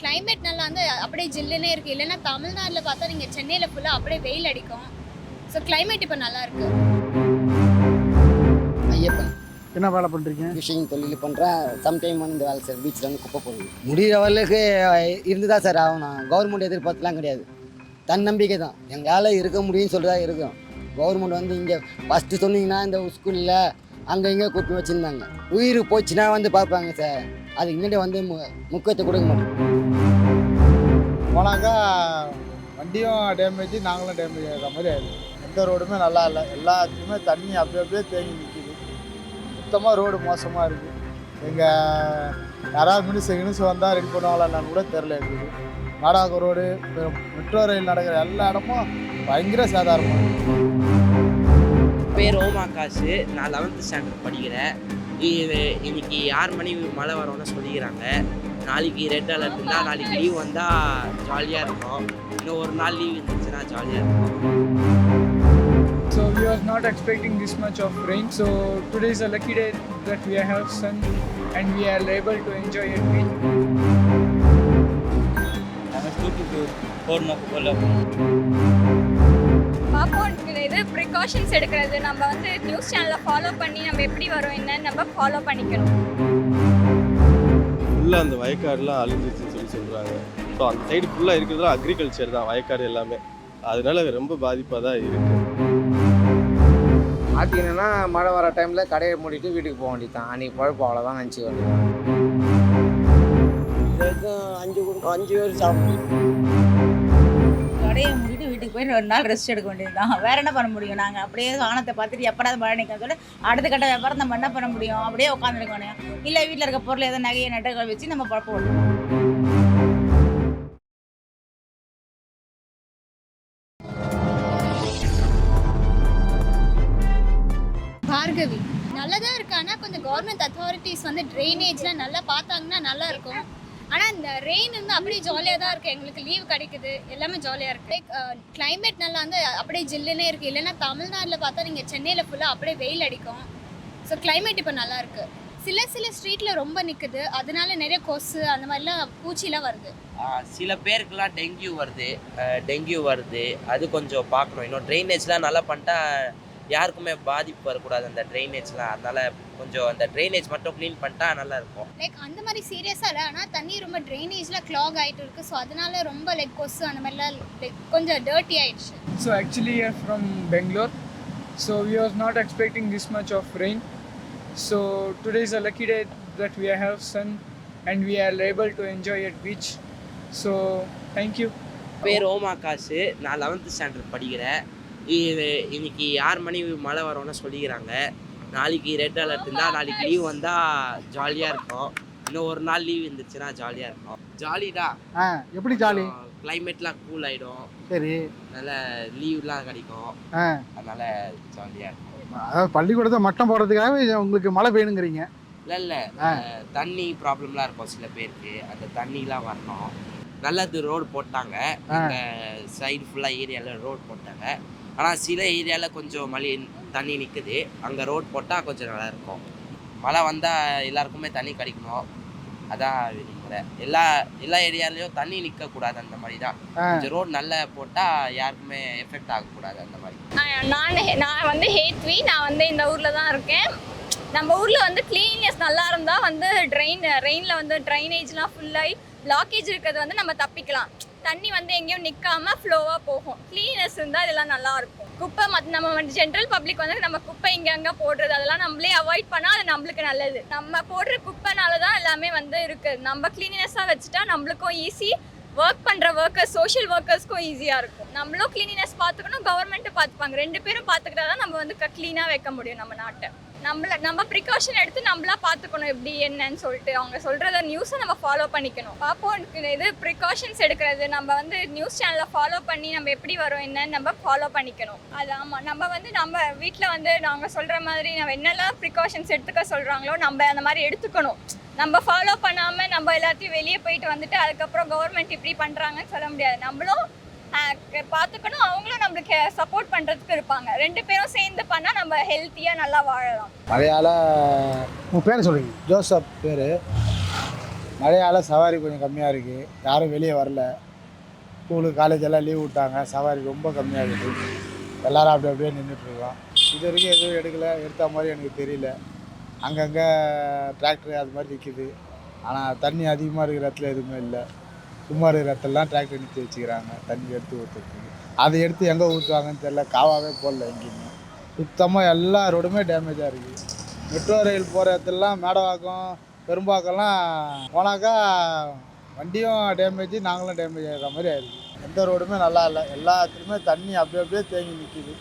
Climate நல்லா வந்து அப்படியே ஜில்லுன்னே இருக்குது இல்லைன்னா தமிழ்நாட்டில் பார்த்தா நீங்கள் சென்னையில் ஃபுல்லாக அப்படியே வெயில் அடிக்கும். ஸோ கிளைமேட் இப்போ நல்லா இருக்கு. ஐயப்பன் என்ன வேலை பண்ணுறீங்க ஃபிஷிங் தொழில் பண்ணுறேன் சம்டைம் வந்து இந்த வேலை சார் பீச்சில் வந்து குப்பை போடுது முடிகிற வரலுக்கு இருந்து தான் சார் ஆகணும். கவர்மெண்ட் எதிர்பார்த்துலாம் கிடையாது. தன்னம்பிக்கை தான். எங்களால் இருக்க முடியும்னு சொல்லி தான் இருக்கும். கவர்மெண்ட் வந்து இங்கே ஃபஸ்ட்டு சொன்னீங்கன்னா இந்த ஸ்கூலில் அங்கே இங்கே கூட்டி வச்சுருந்தாங்க. உயிர் போச்சுன்னா வந்து பார்ப்பாங்க சார். அதுக்கு முன்னாடி வந்து மு முக்கியத்துவம் கொடுக்க மாட்டோம் போனாக்கா வண்டியும் டேமேஜ் நாங்களும் டேமேஜ் ஆகிற மாதிரி ஆயிடுது. எந்த ரோடுமே நல்லா இல்லை. எல்லாத்துக்குமே தண்ணி அப்படி அப்படியே தேங்கி நிற்கிது சுத்தமாக ரோடு மோசமாக இருக்குது எங்கள் யாராவது மினிஸ் மினிஸ் வந்தால் ரெடி பண்ணுவாங்களான்னு கூட தெரில இருக்குது நாடாக ரோடு மெட்ரோ ரயில் நடக்கிற எல்லா இடமும் பயங்கர சேதாரமாக இருக்குது பேர் ஓமாகாசு நான் லெவன்த்து ஸ்டாண்டர்ட் படிக்கிறேன். இது இன்னைக்கு ஆறு மணி மழை வரும்னு சொல்லிக்கிறாங்க நாளைக்கு ரெட் அலர்ட் இருந்தால் நாளைக்கு லீவ் வந்தால் ஜாலியாக இருக்கும் இன்னும் ஒரு நாள் லீவ் இருந்துச்சுன்னா ஜாலியாக இருக்கும் So we was not expecting this much of rain. So today is a lucky day that we have sun and we are able to enjoy it. நாங்கள் தூக்கிட்டு போடணும் போல பாப்போம் இது ப்ரிகாஷன்ஸ் எடுக்கிறது. நம்ம வந்து நியூஸ் சேனலை ஃபாலோ பண்ணி நம்ம எப்படி வரோம் என்னன்னு நம்ம ஃபாலோ பண்ணிக்கணும். ஃபுல்லாக அந்த வயக்காடுலாம் அழிஞ்சிருச்சுன்னு சொல்லி சொல்கிறாங்க ஸோ அந்த சைடு ஃபுல்லாக இருக்கிறதுலாம் அக்ரிகல்ச்சர் தான் வயக்காடு எல்லாமே. அதனால ரொம்ப பாதிப்பாக தான் இருக்குது பார்த்தீங்கன்னா மழை வர டைமில் கடையை மூடிட்டு வீட்டுக்கு போக வேண்டியது தான் அன்றைக்கி பழப்பு அவ்வளோதான் நினச்சி வேண்டியது அஞ்சு அஞ்சு பேர் சாப்பிடும் கடையை மூடிட்டு போய் ரெண்டு நாள் ரெஸ்ட் எடுக்க வேண்டியது தான். வேற என்ன பண்ண முடியும்? நாங்கள் அப்படியே வானத்தை பார்த்துட்டு எப்படா மழை நிற்கும் சொல்லி அடுத்த கட்ட வியாபாரம் நம்ம என்ன பண்ண முடியும்? அப்படியே உட்காந்துருக்க முடியும் இல்லை வீட்டில் இருக்க பொருள் எதாவது நகையை நட்டுகள் வச்சு நம்ம பழப்ப ஓட்டணும் பார்கவி நல்லதாக இருக்கு ஆனால் கொஞ்சம் கவர்மெண்ட் அத்தாரிட்டிஸ் வந்து ட்ரைனேஜ்லாம் நல்லா பார்த்தாங்கன்னா நல்லா இருக்கும். ஆனால் இந்த ரெயின் வந்து அப்படியே ஜாலியாக தான் இருக்குது எங்களுக்கு லீவ் கிடைக்குது. எல்லாமே ஜாலியாக இருக்குது லைக் கிளைமேட் நல்லா வந்து அப்படியே ஜில்லுன்னே இருக்குது இல்லைன்னா தமிழ்நாட்டில் பார்த்தா நீங்கள் சென்னையில் ஃபுல்லாக அப்படியே வெயில் அடிக்கும். ஸோ கிளைமேட் இப்போ நல்லா இருக்கு. சில சில ஸ்ட்ரீட்டில் ரொம்ப நிற்குது அதனால நிறைய கொசு அந்த மாதிரிலாம் பூச்சிலாம் வருது. சில பேருக்குலாம் டெங்கு வருது. டெங்கியூ வருது. அது கொஞ்சம் பார்க்கணும். இன்னும் ட்ரைனேஜ்லாம் நல்லா பண்ணிட்டா யாருக்குமே பாதிப்பு வரக்கூடாது அந்த ட்ரைனேஜ்லாம் அதனால கொஞ்சம் அந்த ட்ரைனேஜ் மட்டும் க்ளீன் பண்ணிட்டா நல்லா இருக்கும் லைக் அந்த மாதிரி சீரியஸாக இல்லை ஆனால் தண்ணி ரொம்ப ட்ரைனேஜில் க்ளாக் ஆகிட்டு இருக்கு ஸோ அதனால ரொம்ப லைக் கொசு அந்த மாதிரிலாம் லைக் கொஞ்சம் டர்ட்டி ஆயிடுச்சு are from Bangalore. So we was not expecting this much of rain. So today is a lucky day that we have sun and we are able to enjoy at beach. So thank you. பேர் ஓமாகாசு நான் eleventh standard படிக்கிறேன் இது இன்னைக்கு ஆறு மணி மழை வரும்னு சொல்லிக்கிறாங்க. நாளைக்கு ரெட் அலர்ட் இருந்தால் நாளைக்கு லீவ் வந்தால் ஜாலியாக இருக்கும். இன்னும் ஒரு நாள் லீவ் இருந்துச்சுன்னா ஜாலியாக இருக்கும். ஜாலி தான் எப்படி ஜாலி கிளைமேட்லாம் கூல் ஆகிடும் சரி. நல்ல லீவ்லாம் கிடைக்கும். அதனால ஜாலியாக இருக்கும். அதாவது பள்ளிக்கூடத்தை மட்டம் போடுறதுக்காகவே உங்களுக்கு மழை பெய்யணுங்கிறீங்க இல்லை இல்லை. தண்ணி ப்ராப்ளம்லாம் இருக்கும் சில பேருக்கு. அந்த தண்ணிலாம் வரணும். நல்லது ரோடு போட்டாங்க. சைடு ஃபுல்லாக ஏரியாவில் ரோடு போட்டாங்க. ஆனால் சில ஏரியாவில் கொஞ்சம் மழை தண்ணி நிற்குது அங்கே ரோடு போட்டால் கொஞ்சம் நல்லா இருக்கும் மழை வந்தால் எல்லாருக்குமே தண்ணி கிடைக்கணும். அதான் விதிமுறை. எல்லா எல்லா ஏரியாலையும் தண்ணி நிற்கக்கூடாது அந்த மாதிரி தான். கொஞ்சம் ரோடு நல்லா போட்டால் யாருக்குமே எஃபெக்ட் ஆகக்கூடாது அந்த மாதிரி. நான் நான் வந்து ஹேத்வி. நான் வந்து இந்த ஊரில் தான் இருக்கேன். நம்ம ஊரில் வந்து க்ளீன்னஸ் நல்லா இருந்தால் வந்து ட்ரெயின் ரெயினில் வந்து ட்ரைனேஜ்லாம் ஃபுல்லாகி பிளாக்கேஜ் இருக்கிறது வந்து நம்ம தப்பிக்கலாம். தண்ணி வந்து எங்கேயும் நிற்காம ஃப்ளோவாக போகும். க்ளீனஸ் இருந்தால் இதெல்லாம் நல்லா இருக்கும் குப்பை மத் நம்ம வந்து ஜென்ரல் பப்ளிக் வந்து நம்ம குப்பை இங்கே அங்கே போடுறது அதெல்லாம் நம்மளே அவாய்ட் பண்ணால் அது நம்மளுக்கு நல்லது. நம்ம போடுற குப்பைனால தான் எல்லாமே வந்து இருக்குது நம்ம க்ளீனினஸாக வச்சுட்டா நம்மளுக்கும் ஈஸி ஒர்க் பண்ணுற ஒர்க்கர்ஸ் சோஷியல் ஒர்க்கர்ஸ்க்கும் ஈஸியாக இருக்கும். நம்மளும் க்ளீனினஸ் பார்த்துக்கணும் கவர்மெண்ட்டும் பார்த்துப்பாங்க ரெண்டு பேரும் பார்த்துக்கிட்டா தான் நம்ம வந்து க்ளீனாக வைக்க முடியும் நம்ம நாட்டை. நம்மள நம்ம ப்ரிகாஷன் எடுத்து நம்மளா பார்த்துக்கணும் எப்படி என்னன்னு சொல்லிட்டு. அவங்க சொல்கிறத நியூஸை நம்ம ஃபாலோ பண்ணிக்கணும். பார்ப்போம் இது ப்ரிகாஷன்ஸ் எடுக்கிறது. நம்ம வந்து நியூஸ் சேனலை ஃபாலோ பண்ணி நம்ம எப்படி வரோம் என்னன்னு நம்ம ஃபாலோ பண்ணிக்கணும். அது ஆமாம் நம்ம வந்து நம்ம வீட்டில் வந்து நாங்கள் சொல்கிற மாதிரி நம்ம என்னெல்லாம் ப்ரிகாஷன்ஸ் எடுத்துக்க சொல்கிறாங்களோ நம்ம அந்த மாதிரி எடுத்துக்கணும். நம்ம ஃபாலோ பண்ணாமல் நம்ம எல்லாத்தையும் வெளியே போயிட்டு வந்துட்டு அதுக்கப்புறம் கவர்மெண்ட் இப்படி பண்ணுறாங்கன்னு சொல்ல முடியாது. நம்மளும் பார்த்துக்கணும் அவங்களும் நம்மளுக்கு சப்போர்ட் பண்ணுறதுக்கு இருப்பாங்க. ரெண்டு பேரும் சேர்ந்து பண்ணால் நம்ம ஹெல்த்தியாக நல்லா வாழலாம். மழையால் உங்கள் பேரை சொல்லுங்க. ஜோசப் பேர். மழையால் சவாரி கொஞ்சம் கம்மியாக இருக்குது யாரும் வெளியே வரல. ஸ்கூலு காலேஜ் எல்லாம் லீவ் விட்டாங்க. சவாரி ரொம்ப கம்மியாக இருக்குது எல்லாரும் அப்படி அப்படியே நின்றுட்டுருக்கோம் இது வரைக்கும் எதுவும் எடுக்கலை. எடுத்த மாதிரி எனக்கு தெரியல. அங்கங்கே டிராக்டர் அது மாதிரி நிற்கிது ஆனால் தண்ணி அதிகமாக இருக்கிற இடத்துல எதுவுமே இல்லை. சும்மா இருக்கிற இடத்துலலாம் டிராக்டர் நிறுத்தி வச்சுக்கிறாங்க. தண்ணி எடுத்து ஊற்றுறதுக்கு அதை எடுத்து எங்கே ஊற்றுவாங்கன்னு தெரில காவாவே போடல எங்கேயுமே. சுத்தமாக எல்லா ரோடுமே டேமேஜாக இருக்குது மெட்ரோ ரயில் போகிற இடத்துலலாம் மேடவாக்கம் பெரும்பாக்கம்லாம் போனாக்கா வண்டியும் டேமேஜ் நாங்களும் டேமேஜ் ஆகிற மாதிரி ஆயிருக்கு எந்த ரோடுமே நல்லா இல்லை. எல்லா இடத்துலையுமே தண்ணி அப்படி அப்படியே தேங்கி நிற்கிது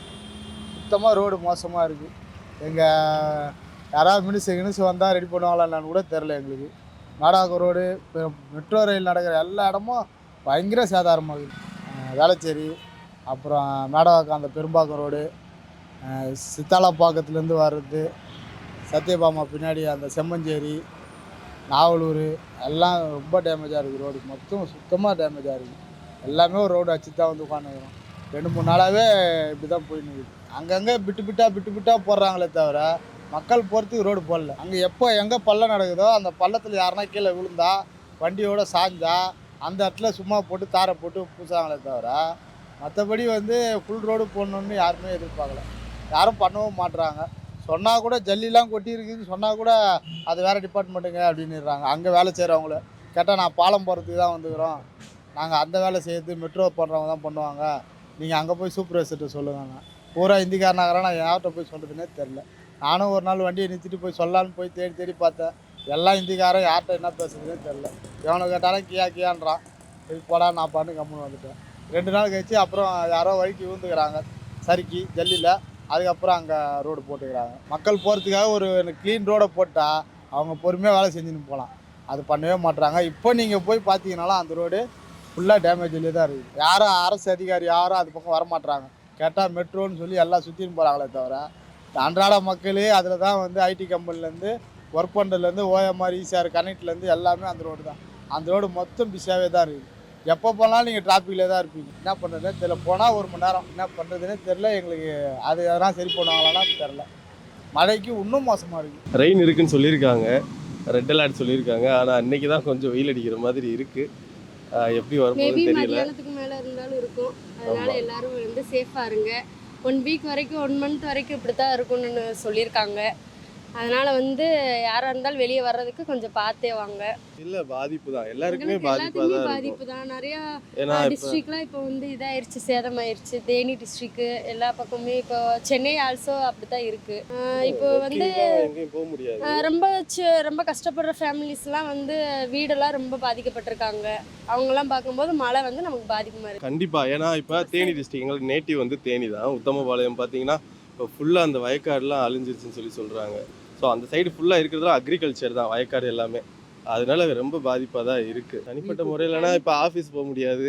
சுத்தமாக ரோடு மோசமாக இருக்குது எங்கள் யாராவது மினிஸ் கினிஸ் வந்தால் ரெடி பண்ணுவாங்களான்னு கூட தெரில எங்களுக்கு. நாடாக ரோடு மெட்ரோ ரயில் நடக்கிற எல்லா இடமும் பயங்கர சேதாரமாகுது வேளச்சேரி அப்புறம் மேடவாக்கம் அந்த பெரும்பாக்கம் ரோடு சித்தாலப்பாக்கத்துலேருந்து வர்றது சத்யபாமா பின்னாடி அந்த செம்மஞ்சேரி நாவலூர் எல்லாம் ரொம்ப டேமேஜாக இருக்குது ரோடு. மொத்தம் சுத்தமாக டேமேஜாக இருக்குது. எல்லாமே ஒரு ரோடு அடிச்சு தான் வந்து உட்காந்துக்கிறோம் ரெண்டு மூணு நாளாகவே இப்படி தான் போயின்னு இருக்குது. அங்கங்கே பிட்டு பிட்டா பிட்டு பிட்டா போடுறாங்களே தவிர மக்கள் போகிறதுக்கு ரோடு போடல. அங்கே எப்போ எங்கே பள்ளம் நடக்குதோ அந்த பள்ளத்தில் யாருன்னா கீழே விழுந்தா வண்டியோட சாய்ந்தா அந்த இடத்துல சும்மா போட்டு தாரை போட்டு பூசாங்களே தவிர மற்றபடி வந்து ஃபுல் ரோடு போடணுன்னு யாருமே எதிர்பார்க்கல. யாரும் பண்ணவும் மாட்டுறாங்க சொன்னால் கூட ஜல்லிலாம் கொட்டியிருக்குதுன்னு சொன்னால் கூட அது வேறு டிபார்ட்மெண்ட்டுங்க அப்படின்னுறாங்க. அங்கே வேலை செய்கிறவங்கள கேட்டால் நான் பாலம் போகிறதுக்கு தான் வந்துக்கிறோம். நாங்கள் அந்த வேலை செய்யறது மெட்ரோ பண்ணுறவங்க தான் பண்ணுவாங்க. நீங்கள் அங்கே போய் சூப்பர்வைசர்கிட்ட சொல்லுங்கண்ணா பூரா இந்திக்காரனாகிறா நான் யார்கிட்ட போய் சொல்கிறதுனே தெரில நானும் ஒரு நாள் வண்டியை நிறுத்திட்டு போய் சொல்லலான்னு போய் தேடி தேடி பார்த்தேன். எல்லாம் இந்திக்காரன் யார்கிட்ட என்ன பேசுறதுனே தெரில எவனை கேட்டாலும் கியா கியான்றான். சரி போடா நான் பண்ணு கம்முன்னு வந்துட்டேன். ரெண்டு நாள் கழிச்சு அப்புறம் யாரோ வழிக்கு விழுந்துக்கிறாங்க. சறுக்கி ஜல்லியில். அதுக்கப்புறம் அங்கே ரோடு போட்டுக்கிறாங்க. மக்கள் போகிறதுக்காக ஒரு க்ளீன் ரோடை போட்டால் அவங்க பொறுமையாக வேலை செஞ்சுன்னு போகலாம் அது பண்ணவே மாட்டுறாங்க இப்போ நீங்கள் போய் பார்த்தீங்கனாலும் அந்த ரோடு ஃபுல்லாக டேமேஜ்லேயே தான் இருக்குது. யாரும் அரசு அதிகாரி யாரும் அது பக்கம் வரமாட்டுறாங்க கேட்டால் மெட்ரோன்னு சொல்லி எல்லாம் சுற்றின்னு போகிறாங்களே தவிர அன்றாட மக்களே அதில் தான் வந்து ஐடி கம்பெனிலேருந்து ஒர்க் பண்ணுறதுலேருந்து ஓஎம்ஆர் ஈசிஆர் கனெக்ட்லேருந்து எல்லாமே அந்த ரோடு தான். அந்த ரோடு மொத்தம் பிஸியாகவே தான் இருக்குது எப்போ போனாலும் நீங்கள் டிராஃபிக்கில் தான் இருப்பீங்க. என்ன பண்ணுறதுனே தெரில போனால் ஒரு மணி நேரம். என்ன பண்ணுறதுனே தெரில எங்களுக்கு அது எதனா சரி பண்ணுவாங்களான்னு தெரில மழைக்கு இன்னும் மோசமாக இருக்குது ரெயின் இருக்குன்னு சொல்லியிருக்காங்க. ரெட் அலர்ட் சொல்லியிருக்காங்க. ஆனால் அன்னைக்கு தான் கொஞ்சம் வெயில் அடிக்கிற மாதிரி இருக்குது எப்படி மேபி வரும்போது தெரியல. மேலே இருந்தாலும் இருக்கும். அதனால. எல்லாரும் வந்து சேஃபாக இருங்க. ஒன் வீக் வரைக்கும் ஒன் மந்த் வரைக்கும் இப்படி தான் இருக்கும்னு சொல்லியிருக்காங்க. அதனால வந்து யாராக இருந்தாலும் வெளியே வர்றதுக்கு கொஞ்சம் பார்த்தே வாங்க. இல்லை பாதிப்பு தான் எல்லாருக்குமே எல்லாத்துக்குமே தான் பாதிப்பு தான். நிறையா டிஸ்ட்ரிக்ட்லாம் இப்போ வந்து இதாயிருச்சு சேதமாயிருச்சு. தேனி டிஸ்ட்ரிக்ட் எல்லா பக்கமுமே இப்போ சென்னை ஆல்சோ அப்படி தான் இருக்கு. ஆஹ் இப்போ வந்து ரொம்ப ரொம்ப கஷ்டப்படுற ஃபேமிலிஸ்லாம் வந்து வீடெல்லாம் ரொம்ப பாதிக்கப்பட்டிருக்காங்க. அவங்கெல்லாம் பார்க்கும்போது மழை வந்து நமக்கு பாதிக்குமா இருக்கு. கண்டிப்பா. ஏன்னா இப்போ தேனி டிஸ்ட்ரிக்ட் எங்களுக்கு நேட்டிவ் வந்து தேனி தான் உத்தமபாளையம் பார்த்தீங்கன்னா இப்போ ஃபுல்லாக அந்த வயக்காடுலாம் அழிஞ்சிருச்சுன்னு சொல்லி சொல்கிறாங்க ஸோ அந்த சைடு ஃபுல்லாக இருக்கிறதுலாம் அக்ரிகல்ச்சர் தான் வயக்காடு எல்லாமே. அதனால ரொம்ப பாதிப்பாக தான் இருக்குது தனிப்பட்ட முறையிலனா இப்போ ஆஃபீஸ் போக முடியாது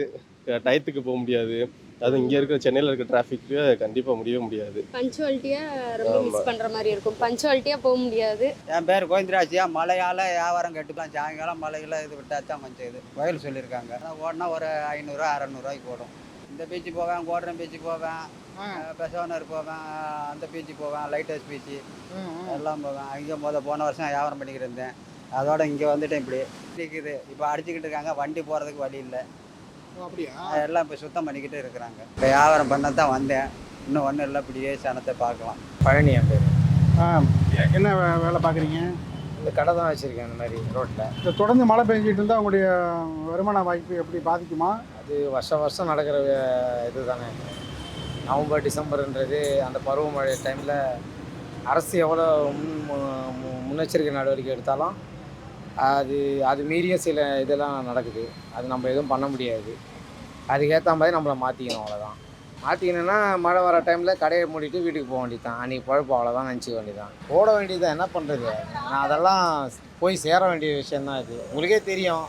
டயத்துக்கு போக முடியாது. அதுவும் இங்கே இருக்கிற சென்னையில் இருக்கிற டிராஃபிக்கு கண்டிப்பாக முடியவே முடியாது. பஞ்சுவாலிட்டியாக ரொம்ப. மிஸ் பண்ணுற மாதிரி இருக்கும். பஞ்சுவாலிட்டியாக போக முடியாது. என் பேர் கோவிந்தராஜியா மழையால் வியாபாரம் கட்டுக்கலாம். சாயங்காலம் மழையில் இது விட்டாச்சா கொஞ்சம் இது. வயல் சொல்லியிருக்காங்க. ஓடினா ஒரு ஐநூறுரூவா அறநூறுவாய்க்கு ஓடும். இந்த பீச்சு போவேன் கோட்ரம் பீச்சுக்கு போவேன். பெசவனர் போவேன் அந்த பீச்சு போவேன் லைட் ஹவுஸ் பீச்சு எல்லாம் போவேன். இங்கே முத போன வருஷம் வியாபாரம் பண்ணிக்கிட்டு இருந்தேன். அதோட இங்கே வந்துட்டேன் இப்படி. இருக்குது இப்போ அடிச்சுக்கிட்டு இருக்காங்க. வண்டி போகிறதுக்கு வழி இல்லை. எல்லாம் இப்போ சுத்தம் பண்ணிக்கிட்டு இருக்கிறாங்க. இப்போ வியாபாரம் பண்ண தான் வந்தேன். இன்னும் ஒன்றும் இல்லை. இப்படியே சனத்தை பார்க்கலாம். பழனி என் பேர். ஆ என்ன வேலை பார்க்குறீங்க? இந்த கடை தான் வச்சுருக்கேன் இந்த மாதிரி ரோட்டில் தொடர்ந்து மழை பெஞ்சிட்டு இருந்தால் உங்களுடைய வருமான வாய்ப்பு எப்படி பாதிக்குமா? அது வருஷம் வருஷம் நடக்கிற இது தானே. நவம்பர் டிசம்பர்ன்றது அந்த பருவமழை டைமில் அரசு எவ்வளோ முன் முன்னெச்சரிக்கை நடவடிக்கை எடுத்தாலும் அது அது மீறியும் சில இதெல்லாம் நடக்குது. அது நம்ம எதுவும் பண்ண முடியாது. அதுக்கேற்ற மாதிரி நம்மளை மாற்றிக்கணும் அவ்வளோதான் மாற்றிக்கணும்னா மழை வர டைமில் கடையை மூடிட்டு வீட்டுக்கு போக வேண்டியது தான் அன்றைக்கி பழப்பு அவ்வளோதான் நினச்சிக்க வேண்டியதான் ஓட வேண்டியது என்ன பண்ணுறது நான் அதெல்லாம் போய் சேர வேண்டிய விஷயந்தான் இது. உங்களுக்கே தெரியும்.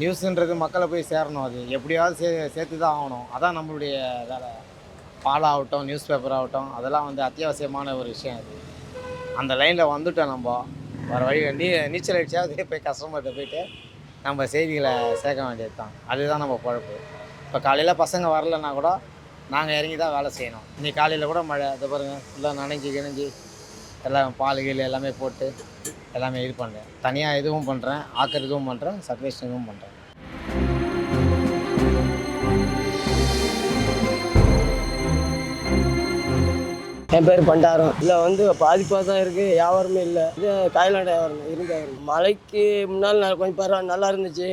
நியூஸுன்றது மக்களை போய் சேரணும். அது எப்படியாவது சே சேர்த்து தான் ஆகணும். அதான் நம்மளுடைய வேலை பாலாகட்டும் நியூஸ் பேப்பர் ஆகட்டும் அதெல்லாம் வந்து அத்தியாவசியமான ஒரு விஷயம் அது. அந்த லைனில் வந்துட்டோம் நம்ம. வர வழி நீ நீச்சல் அடிச்சாவது போய் கஸ்டமர்கிட்ட போயிட்டு நம்ம செய்திகளை சேர்க்க வேண்டியது தான் அதுதான் நம்ம குழப்பு இப்போ காலையில் பசங்க வரலன்னா கூட நாங்கள் இறங்கி தான் வேலை செய்யணும். இன்றைக்கி காலையில் கூட மழை. அதை பாருங்கள் ஃபுல்லாக நனைஞ்சு கிணைஞ்சி எல்லாம் பால் கீழ் எல்லாமே போட்டு எல்லாமே இது பண்ணுறேன் தனியாக இதுவும் பண்ணுறேன் ஆக்கிறதுக்கும் பண்ணுறேன் சர்வேஷனுக்கும் பண்ணுறேன் என் பேர் பண்டாரம். இதில் வந்து பாதிப்பாக தான் இருக்குது வியாபாரமே இல்லை. இது காய்லாண்ட வியாபாரம் இருந்த மழைக்கு முன்னால் நான் கொஞ்சம் பரவாயில்ல நல்லா இருந்துச்சு.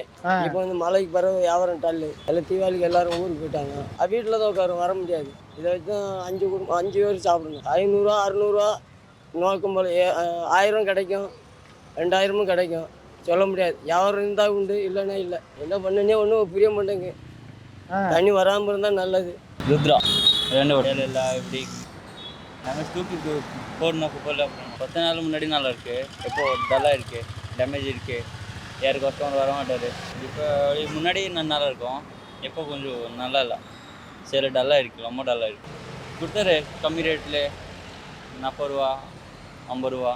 இப்போ வந்து மழைக்கு பிறகு வியாபாரம் டல்லு. எல்லாம் தீபாவளிக்கு எல்லாரும் ஊருக்கு போயிட்டாங்க. அது வீட்டில் தான் உட்காரும் வர முடியாது. இதை வச்சு தான் அஞ்சு குடும்பம் அஞ்சு பேர் சாப்பிடணும். ஐநூறுரூவா அறநூறுவா நோக்கம் போல ஆயிரம் கிடைக்கும் ரெண்டாயிரமும் கிடைக்கும். சொல்ல முடியாது. வியாபாரம் இருந்தால் உண்டு இல்லைன்னா இல்லை. என்ன பண்ணுனே ஒன்றும் புரிய மாட்டேங்க தண்ணி வராமல் இருந்தால் நல்லது. ருத்ரா ரெண்டு ஹோட்டல் எல்லாம் எப்படி நாங்கள் தூக்கி து- போடணும் குப்பையில் பத்து நாள் முன்னாடி நல்லா இருக்கு. இப்போ டல்லாக இருக்கு. டேமேஜ் இருக்கு. யாரு கஸ்டமர் வர மாட்டார். இப்போ முன்னாடி நான் நல்லா இருக்கும். இப்போ கொஞ்சம் நல்லா இல்லை. சரி டல்லாக இருக்கு. ரொம்ப டல்லாக இருக்கு. கொடுத்தாரு கம்மி ரேட்டில் நாற்பது ரூபா. ஐம்பது ரூபா.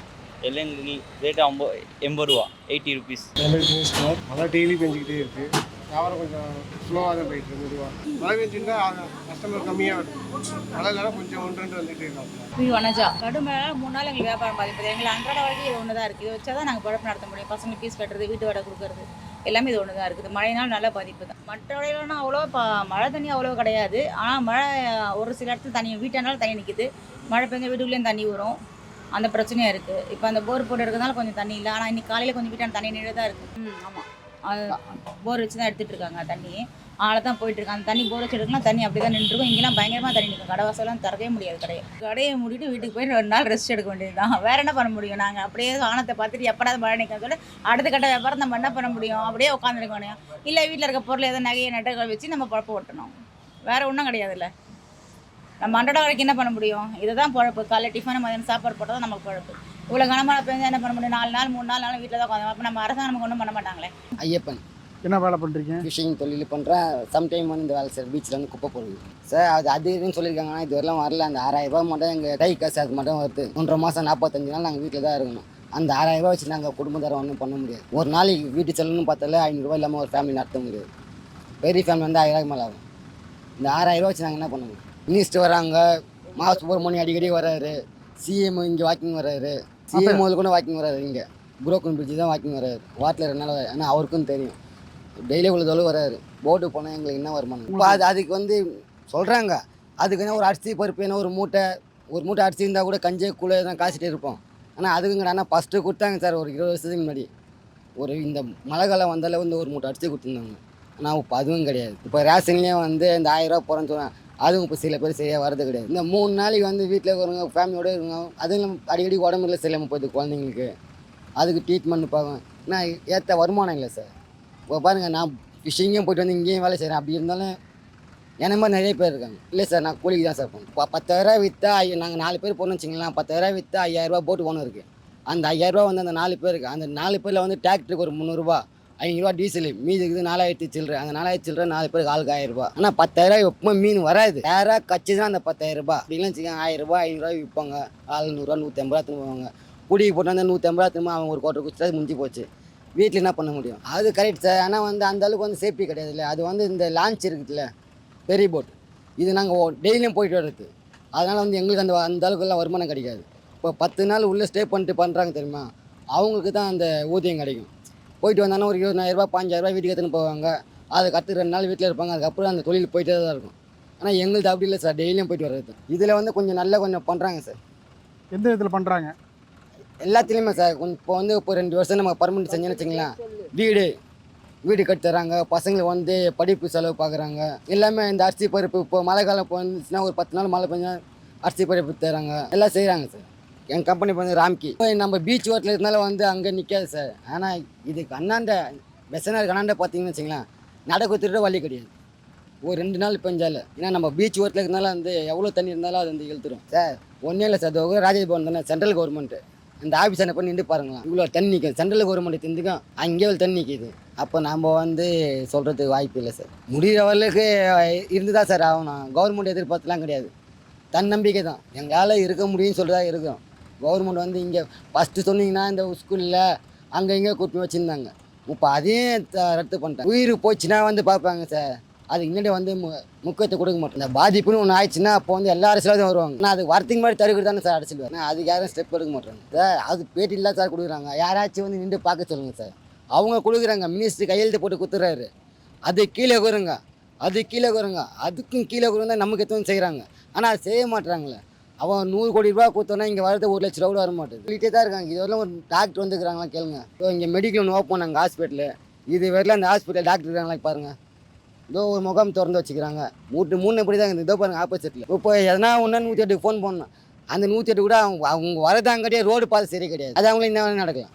எங்களுக்கு ரேட்டு ஐம்பது எண்பது ரூபா. எயிட்டி ருபீஸ் மழை டெய்லி பெஞ்சிக்கிட்டே இருக்கு. வியாபாரம் கொஞ்சம் ஸ்லோவாக தான் போயிட்டு இருக்கு மழை பெஞ்சிருந்தா கஸ்டமர் கம்மியாக வருது மழை இல்லைனா கொஞ்சம் ஒன்று ரெண்டு வந்துட்டு இருக்காங்க வனஜா கடுமை மூணு நாள் எங்களுக்கு வியாபாரம் பாதிப்பது எங்களுக்கு அன்றாட வரைக்கும் இது ஒன்று தான் இருக்குது இதை வச்சா தான் நாங்கள் பழப்பு நடத்த முடியும். பசங்க ஃபீஸ் கட்டுறது வீட்டு வாடகை கொடுக்குறது எல்லாமே இது ஒன்று தான் இருக்குது. மழைனால நல்லா பாதிப்பு தான் மற்ற வடையிலலாம் அவ்வளோ ப மழை தண்ணி அவ்வளோ கிடையாது. ஆனால் மழை ஒரு சில இடத்துல தண்ணி வீட்டானாலும் தண்ணி நிற்கிது மழை பெஞ்ச வீட்டுக்குள்ளேயும் தண்ணி வரும். அந்த பிரச்சனையாக இருக்குது இப்போ அந்த போர் போட்டு இருக்கிறதுனால கொஞ்சம் தண்ணி இல்லை. ஆனால் இன்னைக்கு காலையில் கொஞ்சம் வீட்டான தண்ணி நின்று தான் இருக்குது ம் ஆமாம் அது போர் வச்சு தான் எடுத்துகிட்டு இருக்காங்க தண்ணி. ஆளை தான் போயிட்டு இருக்காங்க. அந்த தண்ணி போர் வச்சு எடுக்கலாம் தண்ணி அப்படி தான் நின்றுருக்கும் இங்கெல்லாம் பயங்கரமாக தண்ணி நிற்கும் கடை வாசலாம் திறக்கவே முடியாது கடையை. கடையை மூடிட்டு வீட்டுக்கு போய் ரெண்டு நாள் ரெஸ்ட் எடுக்க வேண்டியது தான் வேறு என்ன பண்ண முடியும்? நாங்கள் அப்படியே வானத்தை பார்த்துட்டு எப்படா மழை நிற்கும் சொல்ல அடுத்த கட்ட வியாபாரம் நம்ம என்ன பண்ண முடியும்? அப்படியே உட்காந்துருக்க முடியும் இல்லை வீட்டில் இருக்க பொருள் எதாவது நகையை நட்டை வச்சு நம்ம பழப்ப ஓட்டணும். வேறு ஒன்றும் கிடையாதுல்ல. நம்ம அன்றாட வரைக்கும் என்ன பண்ண முடியும்? இதுதான் பழப்பு. காலைல டிஃபன் மதியானம் சாப்பாடு போட்டால் தான் நமக்கு பழப்பு. இவ்வளோ கனமழை பெஞ்சா என்ன பண்ண முடியும்? நாலு நாள் மூணு நாள் நாள் வீட்டில் தான் உட்காந்து அப்போ நம்ம அரசாங்கம் நமக்கு ஒன்றும் பண்ண மாட்டாங்களே? ஐயப்பன். என்ன வேலை பண்ணுறீங்க ஃபிஷிங் தொழில் பண்ணுறேன் சம்டைம் வந்து இந்த வேலை சார் பீச்சில் வந்து குப்பை போடுது. சார் அது அது இதுன்னு சொல்லியிருக்காங்க ஆனால் இது வரலாம் வரல. அந்த ஆறாயிரம் ரூபாய் மட்டும் எங்கள் கை காசு அது மட்டும் வருது. ஒன்றரை மாதம் நாற்பத்தஞ்சு நாள் நாங்கள் வீட்டில் தான் இருக்கணும். அந்த ஆறாயிரம் ரூபாய் வச்சு நாங்கள் குடும்பத்தாரம் ஒன்றும் பண்ண முடியாது. ஒரு நாளைக்கு வீட்டு செலவுன்னு பார்த்தாலே ஐநூறுரூவா இல்லாமல் ஒரு ஃபேமிலி நடத்த முடியாது. பெரிய ஃபேமிலி வந்து ஆயிரம் மேலே ஆகும். இந்த ஆறாயிரம் ரூபாய் வச்சு நாங்கள் என்ன பண்ண முடியும்? மினிஸ்டர் வராங்க. மா சுப்பிரமணியம் அடிக்கடி வராரு. சிஎம் இங்கே வாக்கிங் வராரு. சிஎம் முதல்ல கூட வாக்கிங் வராரு இங்கே. புரோக்கன் பிரிட்ஜ் தான் வாக்கிங் வராரு. வாட்டில் ரெண்டு நாள் ஏன்னா அவருக்கும் தெரியும். டெய்லி இவ்வளோ தொழில் வராரு. போர்டு போனால் எங்களுக்கு என்ன வருமானம்? இப்போ அது அதுக்கு வந்து சொல்கிறாங்க அதுக்கு என்ன ஒரு அரிசி பருப்பு என்ன ஒரு மூட்டை ஒரு மூட்டை அரிசி இருந்தால் கூட கஞ்சி கூழ தான் காய்ச்சிட்டே இருப்போம். ஆனால் அதுக்குங்க ஆனால் ஃபஸ்ட்டு கொடுத்தாங்க சார் ஒரு இருபது வருஷத்துக்கு முன்னாடி. ஒரு இந்த மழை காலம் வந்தாலே வந்து ஒரு மூட்டை அரிசி கொடுத்துருந்தாங்க. ஆனால் இப்போ அதுவும் கிடையாது. இப்போ ரேஷன்லேயே வந்து இந்த ஆயிரம் ரூபா போகிறேன்னு சொன்னாங்க அதுவும் இப்போ சில பேர் சரியாக வரது கிடையாது. இந்த மூணு நாளைக்கு வந்து வீட்டில் இருக்கிறவங்க ஃபேமிலியோடு இருங்க அதுவும் அடிக்கடி உடம்புல சரியில்லாமல் போயிடுது குழந்தைங்களுக்கு. அதுக்கு ட்ரீட்மெண்ட் பார்க்கணும் நான் ஏற்ற வருமானம் இல்லை சார் இப்போ பாருங்கள் நான் ஃபிஷிங்கே போயிட்டு வந்து இங்கேயும் வேலை செய்கிறேன் அப்படி இருந்தாலும் என்ன மாதிரி நிறைய பேர் இருக்காங்க. இல்லை சார் நான் கூலிக்கு தான் சார் போகணும் பத்தாயிரரூவா விற்றா ஐயா நாங்கள் நாலு பேர் போகணும்னு வச்சிங்களேன் பத்தாயிரரூவா விற்றா ஐயாயிரரூவா போட்டு போகணும் இருக்குது அந்த ஐயாயிரரூவா வந்து அந்த நாலு பேருக்கு அந்த நாலு பேரில் வந்து டிராக்டருக்கு ஒரு முந்நூறுரூவா ஐநூறுரூவா டீசல். மீதி இருக்குது நாலாயிரத்தி சில்லற. அந்த நாலாயிரத்தி சில்லற நாலு பேருக்கு ஆளுக்கு ஆயிரம் ரூபாய் ஆனால் பத்தாயிரம் எப்போ மீன் வராது. யாராக கட்சி தான் அந்த பத்தாயிரம் ரூபாய் அப்படிலாம் வச்சுக்கோங்க. ஆயிரம் ரூபாய் ஐநூறுரூவா விற்பாங்க ஆள் நூறுரூவா நூற்றி ஐம்பது ரூபா திரும்ப போவாங்க குடிக்கு போட்டு நூற்றி ஐம்பது ரூபா திரும்ப அவங்க ஒரு கோட்டை குடிச்சா முடிஞ்சு போச்சு. வீட்டில் என்ன பண்ண முடியும்? அது கரெக்ட் சார் ஆனால் வந்து அந்த அளவுக்கு வந்து சேஃப்டி கிடையாது இல்லை அது வந்து இந்த லான்ச் இருக்குதுல்ல. பெரிய போட் இது நாங்கள் டெய்லியும் போயிட்டு வர்றது. அதனால் வந்து எங்களுக்கு அந்த அந்த அளவுக்குலாம் வருமானம் கிடைக்காது. இப்போ பத்து நாள் உள்ளே ஸ்டே பண்ணிட்டு பண்ணுறாங்க தெரியுமா? அவங்களுக்கு தான் அந்த ஊதியம் கிடைக்கும். போயிட்டு வந்தாலும் ஒரு இருபதாயிரரூபா பாஞ்சாயிரரூபா வீட்டுக்கு எடுத்துன்னு போவாங்க. அதுக்கு அடுத்து ரெண்டு நாள் வீட்டில் இருப்பாங்க. அதுக்கப்புறம் அந்த தொழில் போயிட்டே தான் இருக்கும். ஆனால் எங்களுக்கு அப்படி இல்லை சார். டெய்லியும் போயிட்டு வர்றது. இதில் வந்து கொஞ்சம் நல்லா கொஞ்சம் பண்ணுறாங்க சார். எந்த விதத்தில் பண்ணுறாங்க எல்லாத்துலேயுமே சார். கொஞ்சம் இப்போ வந்து இப்போ ரெண்டு வருஷம் நம்ம பர்மனெண்ட் செஞ்சோன்னு வச்சுங்களேன் வீடு வீடு கட்டி தராங்க பசங்களுக்கு வந்து படிப்பு செலவு பார்க்குறாங்க எல்லாமே இந்த அரிசி பருப்பு இப்போ மழை காலம் இப்போ வந்துச்சுன்னா ஒரு பத்து நாள் மழை பெஞ்சா அரிசி பருப்பு தராங்க எல்லாம் செய்கிறாங்க சார். என் கம்பெனி வந்து ராம்கி. நம்ம பீச் ஓட்டில் இருந்தாலும் வந்து அங்கே நிற்காது சார் ஆனால் இது அண்ணாண்ட பெசனாருக்கு கண்ணாண்ட பார்த்தீங்கன்னு வச்சுங்களேன் நடக்குத்துட்டு வழி கிடையாது. ஒரு ரெண்டு நாள் பெஞ்சால ஏன்னா நம்ம பீச் ஓட்டில் இருந்தாலும் வந்து எவ்வளோ தண்ணி இருந்தாலும் அது வந்து இழுத்துரும். சார் ஒன்றும் இல்லை சார் அது ராஜேஷ் பவன் தானே சென்ட்ரல் கவர்மெண்ட்டு இந்த ஆஃபீஸ் என்ன பண்ணி நின்று பாருங்களேன். இவ்வளோ தண்ணி நிற்கும் சென்ட்ரல் கவர்மெண்ட் திந்துக்கும். அங்கே ஒரு தண்ணி நிற்கிது அப்போ நம்ம வந்து சொல்கிறதுக்கு வாய்ப்பு இல்லை சார் முடிகிற வரலுக்கு இருந்து தான் சார் ஆகணும். கவர்மெண்ட் எதிர்பார்த்துலாம் கிடையாது. தன்னம்பிக்கை தான் எங்களால் இருக்க முடியும்னு சொல்கிறதா இருக்கும். கவர்மெண்ட் வந்து இங்கே ஃபஸ்ட்டு சொன்னீங்கன்னா இந்த ஸ்கூலில் அங்கே இங்கே கூட்டி வச்சுருந்தாங்க. இப்போ அதையும் ரத்து பண்ணிட்டேன் உயிர் போச்சுன்னா வந்து பார்ப்பாங்க சார் அது முன்னாடி வந்து மு- முக்கியத்துவம் கொடுக்க மாட்டோம் இந்த பாதிப்புன்னு ஒன்று ஆயிடுச்சுன்னா அப்போ வந்து எல்லா அரசியலும் வருவாங்க. நான் அது வரத்துக்கு மாதிரி தடுக்கிறது தானே சார் அரசியல் நான் அதுக்கு யாரும் ஸ்டெப் எடுக்க மாட்டேறாங்க சார் அது பேட்டி இல்லை சார் கொடுக்குறாங்க. யாராச்சும் வந்து நின்று பார்க்க சொல்லுங்கள் சார் அவங்க கொடுக்குறாங்க. மினிஸ்டர் கையெழுத்து போட்டு கொடுத்துட்றாரு அது கீழே வருங்க அது கீழே வருங்க அதுக்கும் கீழே வருங்க நமக்கு எதுவும் செய்கிறாங்க ஆனால் அது செய்ய மாட்டுறாங்களே அவன் நூறு கோடி ரூபா கொடுத்தோன்னா இங்கே வரது ஒரு லட்ச ரூபா கூட வர மாட்டேது சொல்லிட்டே தான் இருக்காங்க. இது வரலாம் ஒரு டாக்டர் வந்துருக்காங்களா கேளுங்க. ஸோ இங்கே மெடிக்கல் ஒன்று ஓப்பன் நாங்கள் ஹாஸ்பிட்டலு இது வரலாம் அந்த ஹாஸ்பிட்டல் டாக்டர் இருக்காங்களா பாருங்கள் இதோ ஒரு முகாம் திறந்து வச்சுக்கிறாங்க. மூட்டு மூணு இப்படி தான் இதோ பாருங்கள் ஆப்போசிட்டில் இப்போ எதனா ஒன்றா நூற்றி எட்டுக்கு ஃபோன் பண்ணோம் அந்த நூற்றி எட்டு கூட அவங்க அவங்க வரதாங்கட்டியே ரோடு பாதை சரி கிடையாது. அது அவங்களுக்கு என்ன நடக்கலாம்.